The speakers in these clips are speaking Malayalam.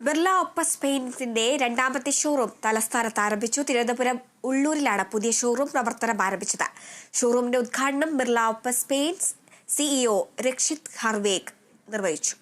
ബിർള ഒപ്പസ് പെയിന്റ്സിന്റെ രണ്ടാമത്തെ ഷോറൂം തലസ്ഥാനത്ത് ആരംഭിച്ചു. തിരുവനന്തപുരം ഉള്ളൂരിലാണ് പുതിയ ഷോറൂം പ്രവർത്തനം ആരംഭിച്ചത്. ഷോറൂമിന്റെ ഉദ്ഘാടനം Birla Opus paints CEO Rakshit Harveg നിർവഹിച്ചു.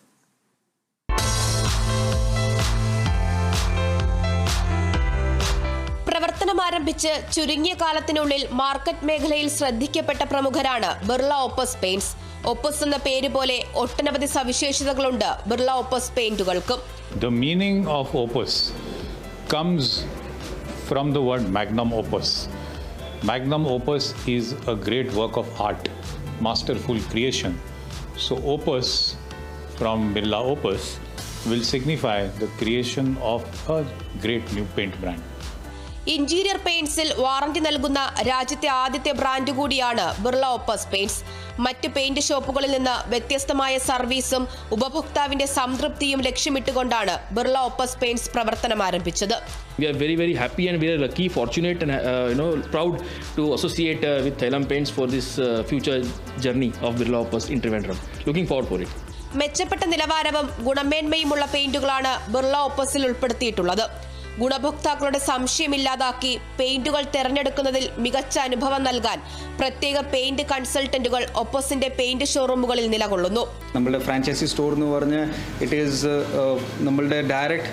പ്രവർത്തനം ആരംഭിച്ച് ചുരുങ്ങിയ കാലത്തിനുള്ളിൽ മാർക്കറ്റ് മേഖലയിൽ ശ്രദ്ധിക്കപ്പെട്ട പ്രമുഖരാണ് ബിർള ഓപ്പസ് പെയിന്റ്സ് ഒപ്പസ് എന്ന പേര് പോലെ ഒട്ടനവധി സവിശേഷതകളുണ്ട് ബിർള ഒപ്പസ് പെയിന്റുകൾക്കും The meaning of opus comes from the word magnum opus. Magnum opus is a great work of art, masterful creation. So, opus from Birla Opus will signify the creation of a great new paint brand. Interior പെയിന്റ്സിൽ warranty നൽകുന്ന രാജ്യത്തെ ആദ്യത്തെ ബ്രാൻഡ് കൂടിയാണ് ബിർള ഓപ്പസ് പെയിന്റ്സ് മറ്റ് പെയിന്റ് ഷോപ്പുകളിൽ നിന്ന് വ്യത്യസ്തമായ സർവീസും ഉപഭോക്താവിന്റെ സംതൃപ്തിയും ലക്ഷ്യമിട്ടുകൊണ്ടാണ് ബിർള ഓപ്പസ് പെയിന്റ്സ് പ്രവർത്തനം ആരംഭിച്ചത് We are very very happy and we are lucky, fortunate and uh, you know proud to associate uh, with Thailand Paints for this uh, future journey of Birla Opus in Trivandrum. Looking forward for it. മെച്ചപ്പെട്ട നിലവാരവും ഗുണമേന്മയുമുള്ള പെയിന്റുകളാണ് ബിർള ഓപ്പസിൽ ഉൾപ്പെടുത്തിയിട്ടുള്ളത് ഗുണഭോക്താക്കളുടെ സംശയമില്ലാതാക്കി പെയിന്റുകൾ തിരഞ്ഞെടുക്കുന്നതിൽ മികച്ച അനുഭവം നൽകാൻ പ്രത്യേക പെയിന്റ് കൺസൾട്ടന്റുകൾ ഒപ്പോസിന്റെ പെയിന്റ് ഷോറൂമുകളിൽ നിലകൊള്ളുന്നു. നമ്മളുടെ ഫ്രാഞ്ചൈസി സ്റ്റോർ എന്ന് പറഞ്ഞ് ഇറ്റ് ഈസ് നമ്മളുടെ ഡയറക്റ്റ്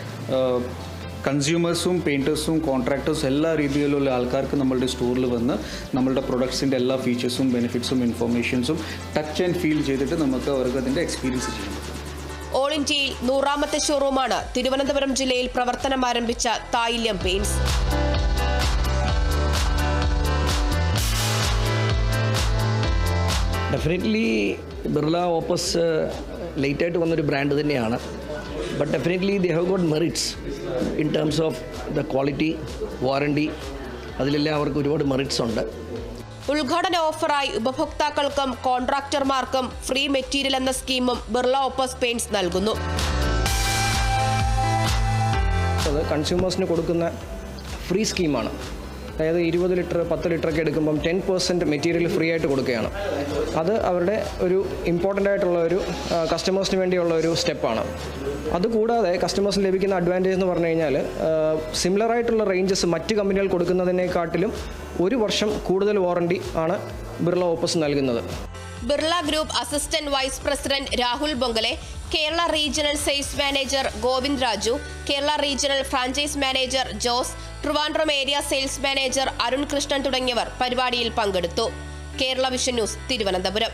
കൺസ്യൂമേഴ്സും പെയിന്റേഴ്സും കോൺട്രാക്ടേഴ്സും എല്ലാ രീതിയിലുള്ള ആൾക്കാർക്ക് നമ്മളുടെ സ്റ്റോറിൽ വന്ന് നമ്മളുടെ പ്രൊഡക്ട്സിന്റെ എല്ലാ ഫീച്ചേഴ്സും ബെനിഫിറ്റ്സും ഇൻഫർമേഷൻസും ടച്ച് ആൻഡ് ഫീൽ ചെയ്തിട്ട് നമുക്ക് അവർക്ക് അതിന്റെ എക്സ്പീരിയൻസ് ചെയ്യാം ഇന്ത്യയിൽ നൂറാമത്തെ ഷോറൂമാണ്. തിരുവനന്തപുരം ജില്ലയിൽ പ്രവർത്തനം ആരംഭിച്ച Thayilyam paints definitely Birla Opus ലേറ്റായിട്ട് വന്നൊരു ബ്രാൻഡ് തന്നെയാണ്. But definitely they have got merits in terms of the quality warranty അതിലെല്ലാം അവർക്ക് ഒരുപാട് മെറിറ്റ്സ് ഉണ്ട്. ഉദ്ഘാടന ഓഫറായി ഉപഭോക്താക്കൾക്കും കോൺട്രാക്ടർമാർക്കും ഫ്രീ മെറ്റീരിയൽ എന്ന സ്കീമും ബിർള ഓപ്പസ് പെയിന്റ്സ് നൽകുന്നു. അത് കൺസ്യൂമേഴ്സിന് കൊടുക്കുന്ന ഫ്രീ സ്കീമാണ്. അതായത് ഇരുപത് ലിറ്റർ പത്ത് ലിറ്റർ ഒക്കെ എടുക്കുമ്പം ടെൻ പെർസെന്റ് മെറ്റീരിയൽ ഫ്രീ ആയിട്ട് കൊടുക്കുകയാണ്. അത് അവരുടെ ഒരു ഇമ്പോർട്ടന്റ് ആയിട്ടുള്ള ഒരു കസ്റ്റമേഴ്സിന് വേണ്ടിയുള്ള ഒരു സ്റ്റെപ്പാണ്. അതുകൂടാതെ കസ്റ്റമേഴ്സിന് ലഭിക്കുന്ന അഡ്വാന്റേജ് എന്ന് പറഞ്ഞു കഴിഞ്ഞാൽ സിമിലർ ആയിട്ടുള്ള റേഞ്ചസ് മറ്റ് കമ്പനികൾ കൊടുക്കുന്നതിനെക്കാട്ടിലും ഒരു വർഷം കൂടുതൽ വാറണ്ടി ആണ് ബിർള ഓപ്പസ് നൽകുന്നത്. Birla group assistant vice president Rahul Bongale Kerala regional sales manager Govind Raju Kerala regional franchise manager Jose Trivandrum area sales manager Arun Krishnan തുടങ്ങിയവർ പരിപാടിയിൽ പങ്കെടുത്തു. Kerala vision news Thiruvananthapuram.